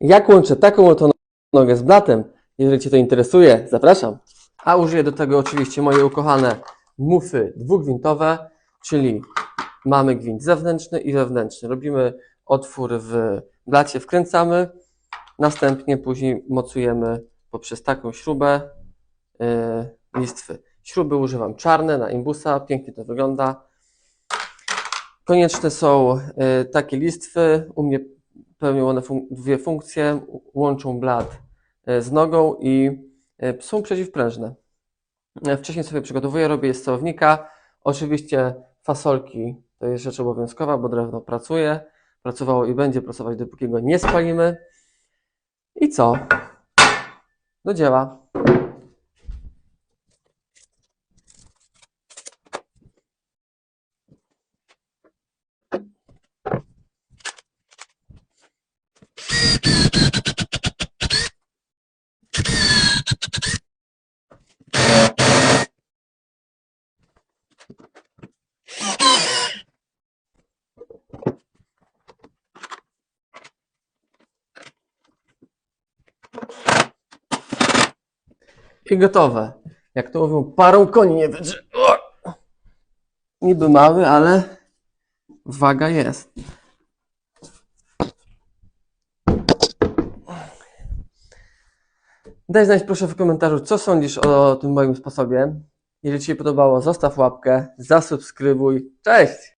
Jak łączę taką oto nogę z blatem? Jeżeli Cię to interesuje, zapraszam. A użyję do tego oczywiście moje ukochane mufy dwugwintowe, czyli mamy gwint zewnętrzny i wewnętrzny. Robimy otwór w blacie, wkręcamy, następnie później mocujemy poprzez taką śrubę yy, listwy. Śruby używam czarne na imbusa, pięknie to wygląda. Konieczne są y, takie listwy. U mnie pełnią one fun- dwie funkcje. Łączą blat y, z nogą i y, są przeciwprężne. Y, Wcześniej sobie przygotowuję, robię z celownika. Oczywiście fasolki to jest rzecz obowiązkowa, bo drewno pracuje. Pracowało i będzie pracować, dopóki go nie spalimy. I co? Do dzieła. I gotowe. Jak to mówią, parą koni nie wydrze. Niby mały, ale waga jest. Daj znać proszę w komentarzu, co sądzisz o tym moim sposobie. Jeżeli Ci się podobało, zostaw łapkę, zasubskrybuj. Cześć!